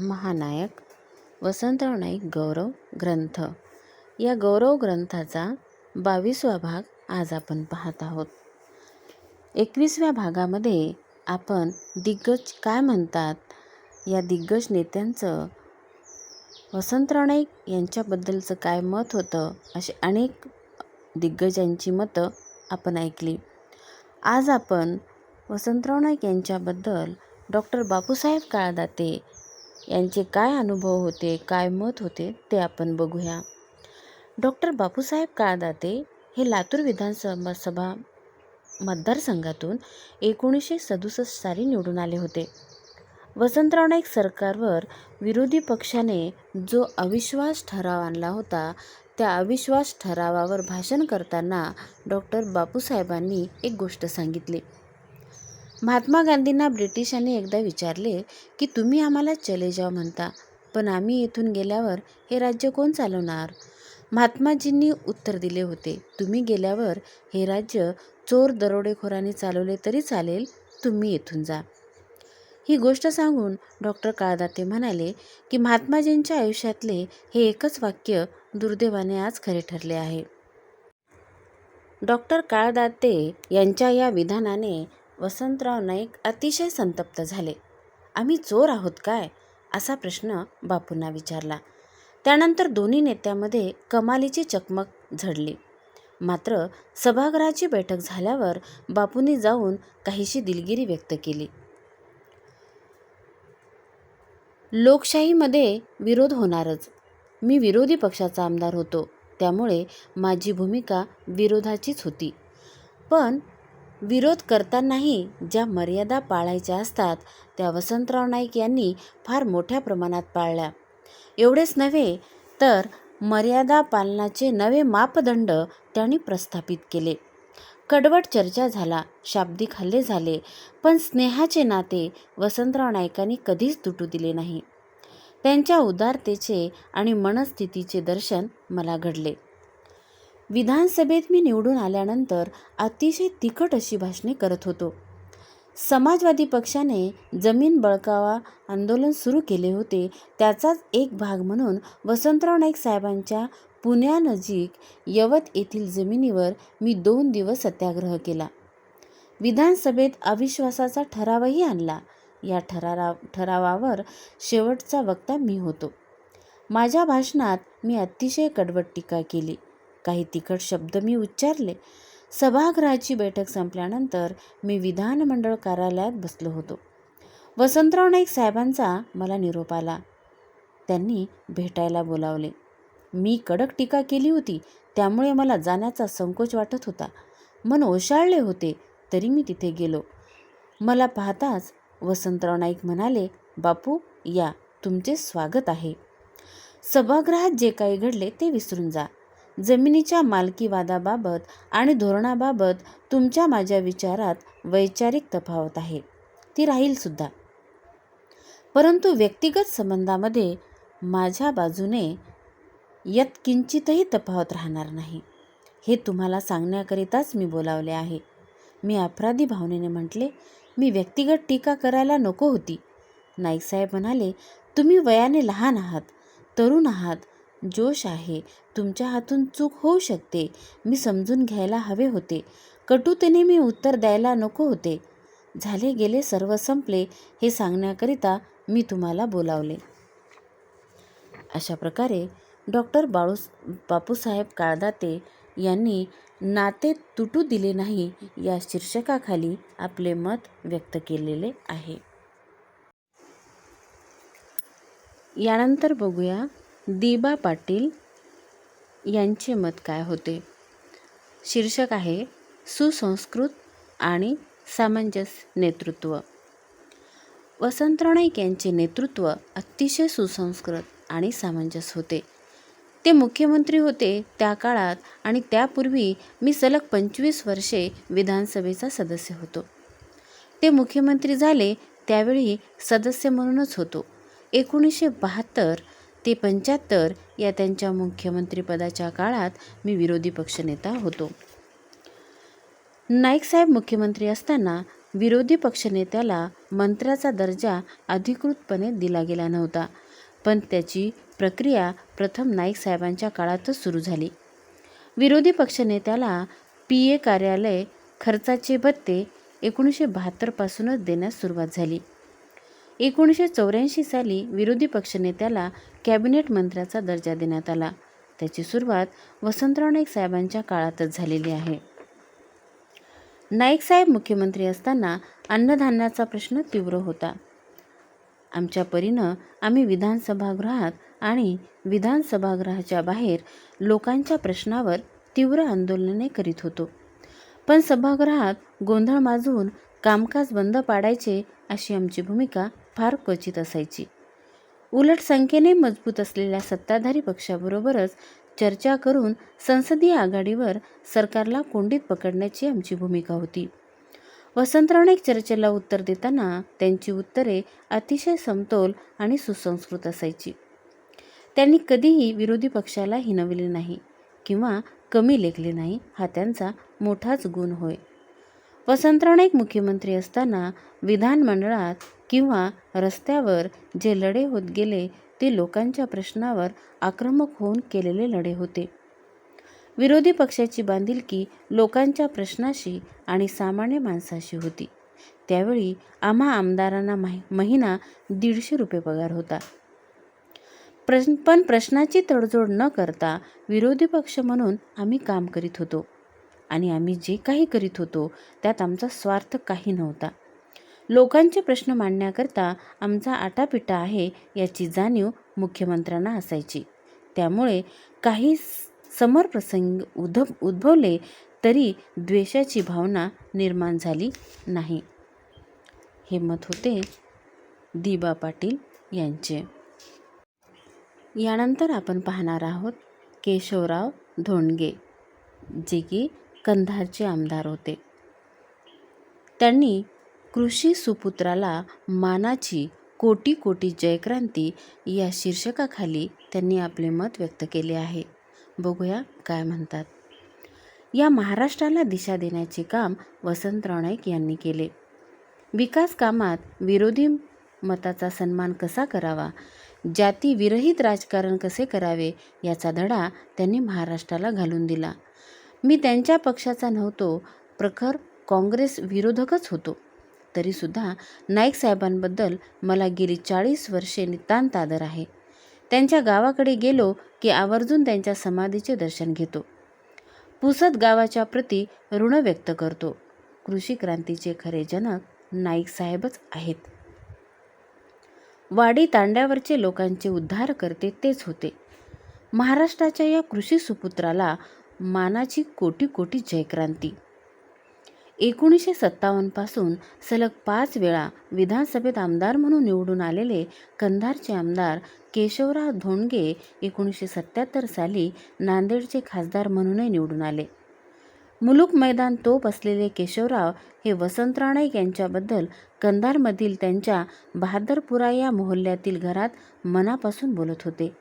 महानायक वसंतराव नाईक गौरव ग्रंथ. या गौरव ग्रंथाचा बावीसवा भाग आज आपण पाहत आहोत. एकवीसव्या भागामध्ये आपण दिग्गज काय म्हणतात? या दिग्गज नेत्यांचं वसंतराव नाईक यांच्याबद्दलचं काय मत होतं? असे अनेक दिग्गजांची मतं आपण ऐकली. आज आपण वसंतराव नाईक यांच्याबद्दल डॉक्टर बापूसाहेब काळदाते यांचे काय अनुभव होते काय मत होते ते आपण बघूया. डॉक्टर बापूसाहेब काळदाते हे लातूर विधानसभा सभा मतदारसंघातून एकोणीसशे सदुसष्ट साली निवडून आले होते. वसंतराव नाईक सरकारवर विरोधी पक्षाने जो अविश्वास ठराव आणला होता त्या अविश्वास ठरावावर भाषण करताना डॉक्टर बापूसाहेबांनी एक गोष्ट सांगितली. महात्मा गांधींना ब्रिटिशांनी एकदा विचारले की तुम्ही आम्हाला चले जाव म्हणता पण आम्ही इथून गेल्यावर हे राज्य कोण चालवणार? महात्माजींनी उत्तर दिले होते तुम्ही गेल्यावर हे राज्य चोर दरोडेखोरांनी चालवले तरी चालेल तुम्ही इथून जा. ही गोष्ट सांगून डॉक्टर काळदाते म्हणाले की महात्माजींच्या आयुष्यातले हे एकच वाक्य दुर्दैवाने आज खरे ठरले आहे. डॉक्टर काळदाते यांच्या या विधानाने वसंतराव नाईक अतिशय संतप्त झाले. आम्ही चोर आहोत काय? असा प्रश्न बापूंना विचारला. त्यानंतर दोन्ही नेत्यामध्ये कमालीची चकमक झडली. मात्र सभागृहाची बैठक झाल्यावर बापूंनी जाऊन काहीशी दिलगिरी व्यक्त केली. लोकशाहीमध्ये विरोध होणारच. मी विरोधी पक्षाचा आमदार होतो. त्यामुळे माझी भूमिका विरोधाचीच होती. पण विरोध करतानाही ज्या मर्यादा पाळायच्या असतात त्या वसंतराव नाईक यांनी फार मोठ्या प्रमाणात पाळल्या. एवढेच नव्हे तर मर्यादा पालनाचे नवे मापदंड त्यांनी प्रस्थापित केले. कडवट चर्चा झाला शाब्दिक हल्ले झाले पण स्नेहाचे नाते वसंतराव नाईकांनी कधीच तुटू दिले नाही. त्यांच्या उदारतेचे आणि मनस्थितीचे दर्शन मला घडले. विधानसभेत मी निवडून आल्यानंतर अतिशय तिखट अशी भाषणे करत होतो. समाजवादी पक्षाने जमीन बळकावा आंदोलन सुरू केले होते. त्याचाच एक भाग म्हणून वसंतराव नाईक साहेबांच्या पुण्यानजीक यवत येथील जमिनीवर मी दोन दिवस सत्याग्रह केला. विधानसभेत अविश्वासाचा ठरावही आणला. या ठरारा ठरावावर शेवटचा वक्ता मी होतो. माझ्या भाषणात मी अतिशय कडवट टीका केली. काही तिखट शब्द मी उच्चारले. सभागृहाची बैठक संपल्यानंतर मी विधानमंडळ कार्यालयात बसलो होतो. वसंतराव नाईक साहेबांचा मला निरोप आला. त्यांनी भेटायला बोलावले. मी कडक टीका केली होती. त्यामुळे मला जाण्याचा संकोच वाटत होता. मन ओशाळले होते तरी मी तिथे गेलो. मला पाहताच वसंतराव नाईक म्हणाले बापू या तुमचे स्वागत आहे. सभागृहात जे काही घडले ते विसरून जा. जमिनीच्या मालकीवादाबाबत आणि धोरणाबाबत तुमच्या माझ्या विचारात वैचारिक तफावत आहे. ती राहीलसुद्धा परंतु व्यक्तिगत संबंधामध्ये माझ्या बाजूने यत्किंचितही तफावत राहणार नाही. हे तुम्हाला सांगण्याकरिताच मी बोलावले आहे. मी अपराधी भावनेने म्हटले मी व्यक्तिगत टीका करायला नको होती. नाईकसाहेब म्हणाले तुम्ही वयाने लहान आहात तरुण आहात जोश आहे. तुमच्या हातून चूक होऊ शकते. मी समजून घ्यायला हवे होते. कटुतेने मी उत्तर द्यायला नको होते. झाले गेले सर्व संपले हे सांगण्याकरिता मी तुम्हाला बोलावले. अशा प्रकारे डॉक्टर बाळू बापूसाहेब काळदाते यांनी नाते तुटू दिले नाही या शीर्षकाखाली आपले मत व्यक्त केलेले आहे. यानंतर बघूया दिबा पाटील यांचे मत काय होते? शीर्षक आहे सुसंस्कृत आणि सामंजस्य नेतृत्व. वसंत नाईक यांचे नेतृत्व अतिशय सुसंस्कृत आणि सामंजस्य होते. ते मुख्यमंत्री होते त्या काळात आणि त्यापूर्वी मी सलग पंचवीस वर्षे विधानसभेचा सदस्य होतो. ते मुख्यमंत्री झाले त्यावेळी सदस्य म्हणूनच होतो. एकोणीसशे बहात्तर ते पंच्याहत्तर या त्यांच्या मुख्यमंत्रीपदाच्या काळात मी विरोधी पक्षनेता होतो. नाईकसाहेब मुख्यमंत्री असताना विरोधी पक्षनेत्याला मंत्र्याचा दर्जा अधिकृतपणे दिला गेला नव्हता पण त्याची प्रक्रिया प्रथम नाईक साहेबांच्या काळातच सुरू झाली. विरोधी पक्षनेत्याला पी ए कार्यालय खर्चाचे भत्ते एकोणीसशे बहात्तरपासूनच देण्यास सुरुवात झाली. एकोणीसशे चौऱ्याऐंशी साली विरोधी पक्षनेत्याला कॅबिनेट मंत्र्याचा दर्जा देण्यात आला. त्याची सुरुवात वसंतराव नाईक साहेबांच्या काळातच झालेली आहे. नाईक साहेब मुख्यमंत्री असताना अन्नधान्याचा प्रश्न तीव्र होता. आमच्या परीनं आम्ही विधानसभागृहात आणि विधानसभागृहाच्या बाहेर लोकांच्या प्रश्नावर तीव्र आंदोलने करीत होतो. पण सभागृहात गोंधळ माजवून कामकाज बंद पाडायचे अशी आमची भूमिका फार क्वचित असायची. उलट संख्येने मजबूत असलेल्या सत्ताधारी पक्षाबरोबरच चर्चा करून संसदीय आघाडीवर सरकारला कोंडीत पकडण्याची आमची भूमिका होती. वसंतराव चर्चेला उत्तर देताना त्यांची उत्तरे अतिशय समतोल आणि सुसंस्कृत असायची. त्यांनी कधीही विरोधी पक्षाला हिनविले नाही किंवा कमी लेखले नाही हा त्यांचा मोठाच गुण होय. वसंतराव नाईक मुख्यमंत्री असताना विधानमंडळात किंवा रस्त्यावर जे लढे होत गेले ते लोकांच्या प्रश्नावर आक्रमक होऊन केलेले लढे होते. विरोधी पक्षाची बांधिलकी लोकांच्या प्रश्नाशी आणि सामान्य माणसाशी होती. त्यावेळी आम्हा आमदारांना माहि महिना दीडशे रुपये पगार होता. प्रश्न पण प्रश्नाची तडजोड न करता विरोधी पक्ष म्हणून आम्ही काम करीत होतो. आणि आम्ही जे काही करीत होतो त्यात आमचा स्वार्थ काही नव्हता. लोकांचे प्रश्न मांडण्याकरता आमचा आटापिटा आहे याची जाणीव मुख्यमंत्र्यांना असायची. त्यामुळे काही समरप्रसंग उद्भव उद्भवले तरी द्वेषाची भावना निर्माण झाली नाही. हे मत होते दिबा पाटील यांचे. यानंतर आपण पाहणार आहोत केशवराव धोंडगे जे की कंधारचे आमदार होते. त्यांनी कृषी सुपुत्राला मानाची कोटी कोटी जयक्रांती या शीर्षकाखाली त्यांनी आपले मत व्यक्त केले आहे. बघूया काय म्हणतात. या महाराष्ट्राला दिशा देण्याचे काम वसंतराव नाईक यांनी केले. विकास कामात विरोधी मताचा सन्मान कसा करावा? जाती विरहित राजकारण कसे करावे? याचा धडा त्यांनी महाराष्ट्राला घालून दिला. मी त्यांच्या पक्षाचा नव्हतो प्रखर काँग्रेस विरोधकच होतो. तरीसुद्धा नाईक साहेबांबद्दल मला गेली चाळीस वर्षे नितांत आदर आहे. त्यांच्या गावाकडे गेलो की आवर्जून त्यांच्या समाधीचे दर्शन घेतो. पुसद गावाच्या प्रती ऋण व्यक्त करतो. कृषी क्रांतीचे खरे जनक नाईक साहेबच आहेत. वाडी तांड्यावरचे लोकांचे उद्धार करते तेच होते. महाराष्ट्राच्या या कृषी सुपुत्राला मानाची कोटी कोटी जयक्रांती. एकोणीसशे सत्तावन्नपासून सलग पाच वेळा विधानसभेत आमदार म्हणून निवडून आलेले कंधारचे आमदार केशवराव धोंडगे एकोणीसशे सत्त्याहत्तर साली नांदेडचे खासदार म्हणूनही निवडून आले. मुलुक मैदान तोप असलेले केशवराव हे वसंतराव नाईक यांच्याबद्दल कंधारमधील त्यांच्या बहादरपुरा या मोहल्ल्यातील घरात मनापासून बोलत होते.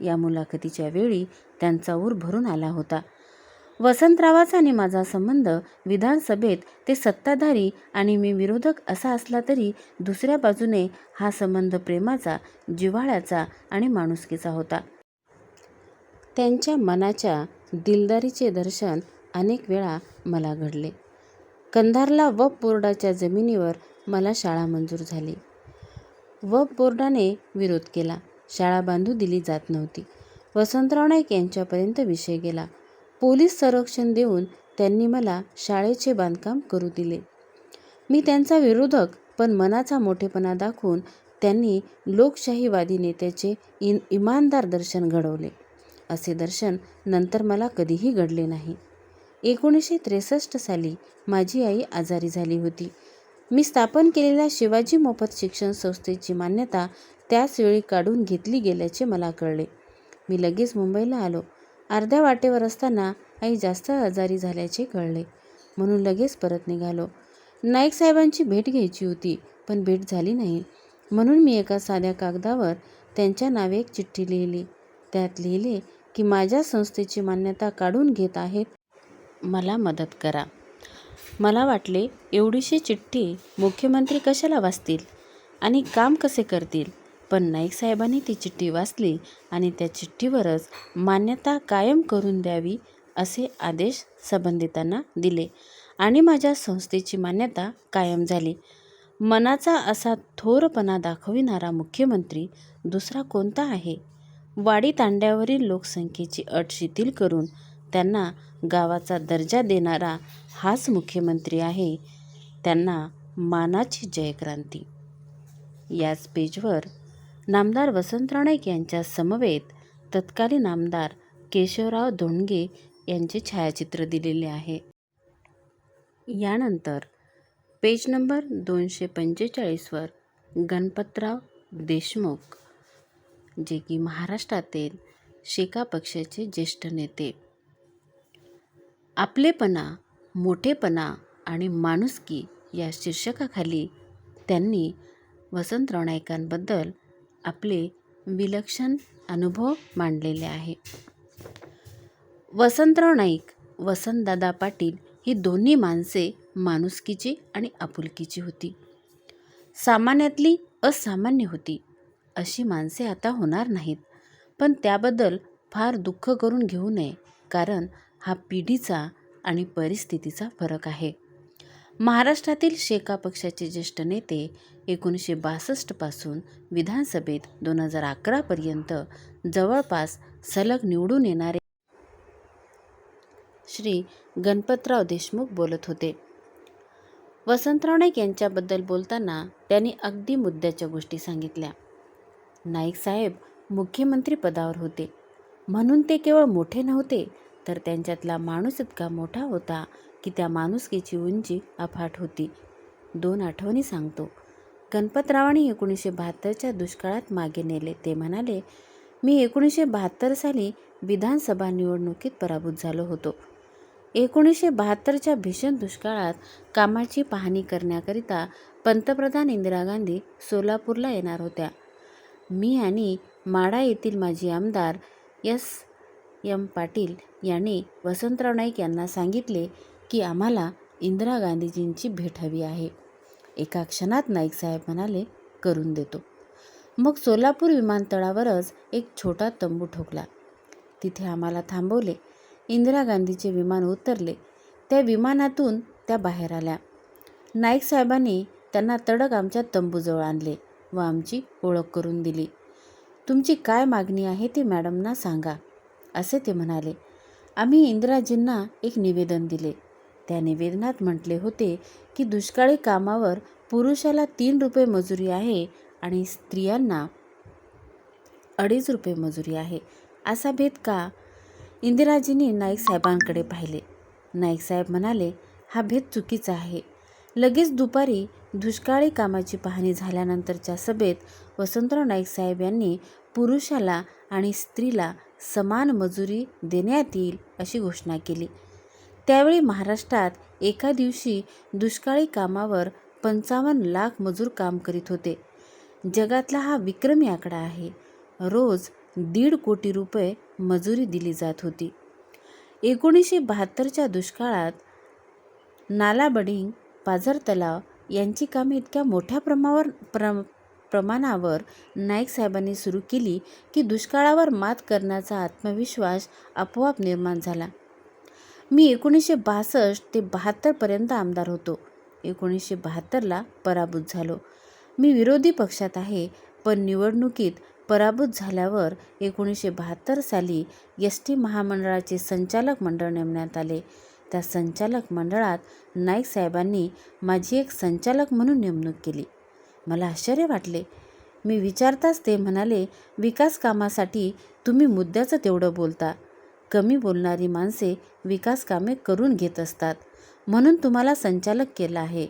या मुलाखतीच्या वेळी त्यांचा ऊर भरून आला होता. वसंतरावाचा आणि माझा संबंध विधानसभेत ते सत्ताधारी आणि मी विरोधक असा असला तरी दुसऱ्या बाजूने हा संबंध प्रेमाचा जिव्हाळ्याचा आणि माणुसकीचा होता. त्यांच्या मनाच्या दिलदारीचे दर्शन अनेक वेळा मला घडले. कंधारला वप बोर्डाच्या जमिनीवर मला शाळा मंजूर झाली. वप बोर्डाने विरोध केला. शाळा बांधू दिली जात नव्हती. वसंतराव नाईक यांच्यापर्यंत विषय गेला. पोलीस संरक्षण देऊन त्यांनी मला शाळेचे बांधकाम करू दिले. मी त्यांचा विरोधक पण मनाचा मोठेपणा दाखवून त्यांनी लोकशाहीवादी नेत्याचे इन इमानदार दर्शन घडवले. असे दर्शन नंतर मला कधीही घडले नाही. एकोणीसशे त्रेसष्ट साली माझी आई आजारी झाली होती. मी स्थापन केलेल्या शिवाजी मोफत शिक्षण संस्थेची मान्यता त्याचवेळी काढून घेतली गेल्याचे मला कळले. मी लगेच मुंबईला आलो. अर्ध्या वाटेवर असताना आई जास्त आजारी झाल्याचे कळले. म्हणून लगेच परत निघालो. नाईक साहेबांची भेट घ्यायची होती पण भेट झाली नाही. म्हणून मी एका साध्या कागदावर त्यांच्या नावे एक चिठ्ठी लिहिली. त्यात लिहिले की माझ्या संस्थेची मान्यता काढून घेत आहेत. मला मदत करा. मला वाटले एवढीशी चिठ्ठी मुख्यमंत्री कशाला वाचतील? आणि काम कसे करतील? पण नाईक साहेबांनी ती चिठ्ठी वाचली आणि त्या चिठ्ठीवरच मान्यता कायम करून द्यावी असे आदेश संबंधितांना दिले आणि माझ्या संस्थेची मान्यता कायम झाली. मनाचा असा थोरपणा दाखविणारा मुख्यमंत्री दुसरा कोणता आहे? वाडी तांड्यावरील लोकसंख्येची अट शिथिल करून त्यांना गावाचा दर्जा देणारा हाच मुख्यमंत्री आहे त्यांना मानाची जयक्रांती. याच पेजवर नामदार वसंतराव नाईक यांच्या समवेत तत्कालीन आमदार केशवराव धोंडगे यांचे छायाचित्र दिलेले आहे. यानंतर पेज नंबर दोनशे पंचेचाळीसवर गणपतराव देशमुख जे की महाराष्ट्रातील शेका पक्षाचे ज्येष्ठ नेते. आपलेपणा मोठेपणा आणि माणुसकी या शीर्षकाखाली त्यांनी वसंतराव नाईकांबद्दल आपले विलक्षण अनुभव मांडलेले आहे. वसंतराव नाईक वसंतदादा पाटील ही दोन्ही माणसे माणुसकीची आणि आपुलकीची होती. सामान्यातली असामान्य होती. अशी माणसे आता होणार नाहीत. पण त्याबद्दल फार दुःख करून घेऊ नये कारण हा पिढीचा आणि परिस्थितीचा फरक आहे. महाराष्ट्रातील शेका पक्षाचे ज्येष्ठ नेते एकोणीसशे बासष्टपासून विधानसभेत दोन हजार अकरापर्यंत जवळपास सलग निवडून येणारे श्री गणपतराव देशमुख बोलत होते. वसंतराव नाईक यांच्याबद्दल बोलताना त्यांनी अगदी मुद्द्याच्या गोष्टी सांगितल्या. नाईक साहेब मुख्यमंत्री पदावर होते. म्हणून ते केवळ मोठे नव्हते तर त्यांच्यातला माणूस इतका मोठा होता की त्या माणुसकीची उंची अफाट होती. दोन आठवणी सांगतो. गणपतरावांनी एकोणीसशे बहात्तरच्या दुष्काळात मागे नेले. ते म्हणाले मी एकोणीसशे बहात्तर साली विधानसभा निवडणुकीत पराभूत झालो होतो. एकोणीसशे बहात्तरच्या भीषण दुष्काळात कामाची पाहणी करण्याकरिता पंतप्रधान इंदिरा गांधी सोलापूरला येणार होत्या. मी आणि माडा येथील माजी आमदार एस. एम. पाटील यांनी वसंतराव नाईक यांना सांगितले की आम्हाला इंदिरा गांधीजींची भेट हवी आहे. एका क्षणात नाईक साहेब म्हणाले करून देतो. मग सोलापूर विमानतळावरच एक छोटा तंबू ठोकला. तिथे आम्हाला थांबवले. इंदिरा गांधीचे विमान उतरले. त्या विमानातून त्या बाहेर आल्या. नाईक साहेबांनी त्यांना तडक आमच्या तंबूजवळ आणले व आमची ओळख करून दिली. तुमची काय मागणी आहे ती मॅडमना सांगा असे ते म्हणाले. आम्ही इंदिराजींना एक निवेदन दिले. त्या निवेदनात म्हटले होते की दुष्काळी कामावर पुरुषाला तीन रुपये मजुरी आहे आणि स्त्रियांना अडीच रुपये मजुरी आहे. असा भेद का? इंदिराजींनी नाईक साहेबांकडे पाहिले. नाईक साहेब म्हणाले हा भेद चुकीचा आहे. लगेच दुपारी दुष्काळी कामाची पाहणी झाल्यानंतरच्या सभेत वसंतराव नाईक साहेब यांनी पुरुषाला आणि स्त्रीला समान मजुरी देण्यात येईल अशी घोषणा केली. त्यावेळी महाराष्ट्रात एका दिवशी दुष्काळी कामावर पंचावन्न लाख मजूर काम करीत होते. जगातला हा विक्रमी आकडा आहे. रोज दीड कोटी रुपये मजुरी दिली जात होती. एकोणीसशे बहात्तरच्या दुष्काळात नालाबडिंग पाझर तलाव यांची कामे इतक्या मोठ्या प्रमावर प्र प्रमाणावर नाईक साहेबांनी सुरू केली की दुष्काळावर मात करण्याचा आत्मविश्वास आपोआप निर्माण झाला. मी एकोणीसशे बासष्ट ते बहात्तरपर्यंत आमदार होतो. एकोणीसशे बहात्तरला पराभूत झालो. मी विरोधी पक्षात आहे पण निवडणुकीत पराभूत झाल्यावर एकोणीसशे बहात्तर साली एस टी महामंडळाचे संचालक मंडळ नेमण्यात आले. त्या संचालक मंडळात नाईक साहेबांनी माझी एक संचालक म्हणून नेमणूक केली. मला आश्चर्य वाटले. मी विचारताच ते म्हणाले विकास कामासाठी तुम्ही मुद्द्याचं तेवढं बोलता. कमी बोलणारी माणसे विकास कामे करून घेत असतात. म्हणून तुम्हाला संचालक केला आहे.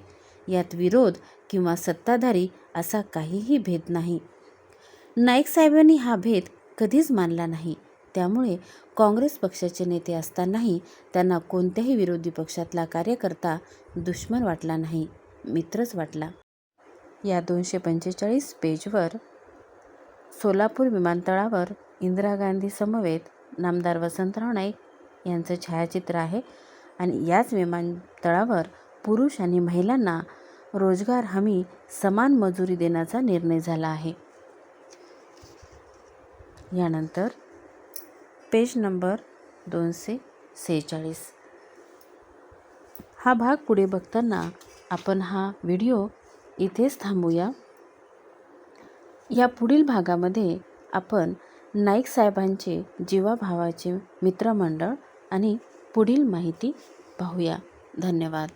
यात विरोध किंवा सत्ताधारी असा काहीही भेद नाही. नाईक साहेबांनी हा भेद कधीच मानला नाही. त्यामुळे काँग्रेस पक्षाचे नेते असतानाही त्यांना कोणत्याही विरोधी पक्षातला कार्यकर्ता दुश्मन वाटला नाही मित्रच वाटला. या दोनशे पंचेचाळीस पेजवर सोलापूर विमानतळावर इंदिरा गांधी समवेत नामदार वसंतराव नाईक यांचं छायाचित्र आहे. आणि याच विमानतळावर पुरुष आणि महिलांना रोजगार हमी समान मजुरी देण्याचा निर्णय झाला आहे. यानंतर पेज नंबर दोनशे सेहेचाळीस. हा भाग पुढे बघताना आपण हा व्हिडिओ इथेच थांबूया. या पुढील भागामध्ये आपण नाईक साहेबांचे जीवाभावाचे मित्रमंडळ आणि पुढील माहिती पाहूया. धन्यवाद.